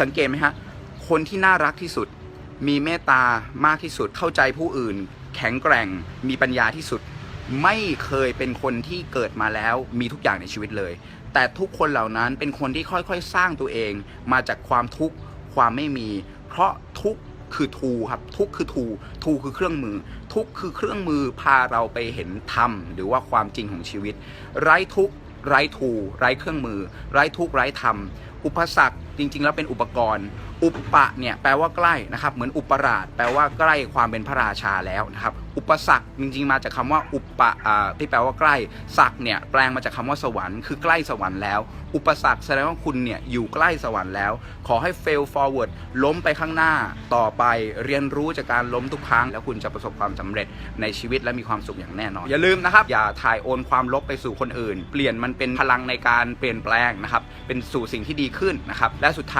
สังเกตไหมฮะ คนที่น่ารักที่สุด มีเมตตามากที่สุด เข้าใจผู้อื่น แข็งแกร่ง มีปัญญาที่สุด ไม่เคยเป็นคนที่เกิดมาแล้วมีทุกอย่างในชีวิตเลย แต่ทุกคนเหล่านั้นเป็นคนที่ค่อยๆ สร้างตัวเอง มาจากความทุกข์ความไม่มี เพราะทุกข์คือทูครับทุกข์คือทูทูคือเครื่องมือ ทุกข์คือเครื่องมือพาเราไปเห็นธรรมหรือว่าความจริงของชีวิต ไร้ทุกข์ไร้ทูไร้เครื่องมือ ไร้ทุกข์ไร้ธรรมอุปสรรคจริง ๆ แล้วเป็นอุปกรณ์ อุปปะเนี่ยแปลว่าใกล้นะครับ เหมือนอุปราชแปลว่าใกล้ความเป็นพระราชาแล้วนะครับ อุปสรรคจริง ๆ มาจากคำว่าอุปปะที่แปลว่าใกล้ศักเนี่ยแปลงมาจากคำว่าสวรรค์คือใกล้สวรรค์แล้ว อุปสรรคแสดงว่าคุณเนี่ยอยู่ใกล้สวรรค์แล้ว ขอให้ fail forward ล้มไปข้างหน้าต่อไปเรียนรู้จากการล้มทุกครั้ง แล้วคุณจะประสบความสำเร็จในชีวิตและมีความสุขอย่างแน่นอน อย่าลืมนะครับ อย่าถ่ายโอนความลบไปสู่คนอื่น เปลี่ยนมันเป็นพลังในการเปลี่ยนแปลงนะครับเป็นสู่สิ่งที่ดีดีขึ้นนะครับและสุดท้าย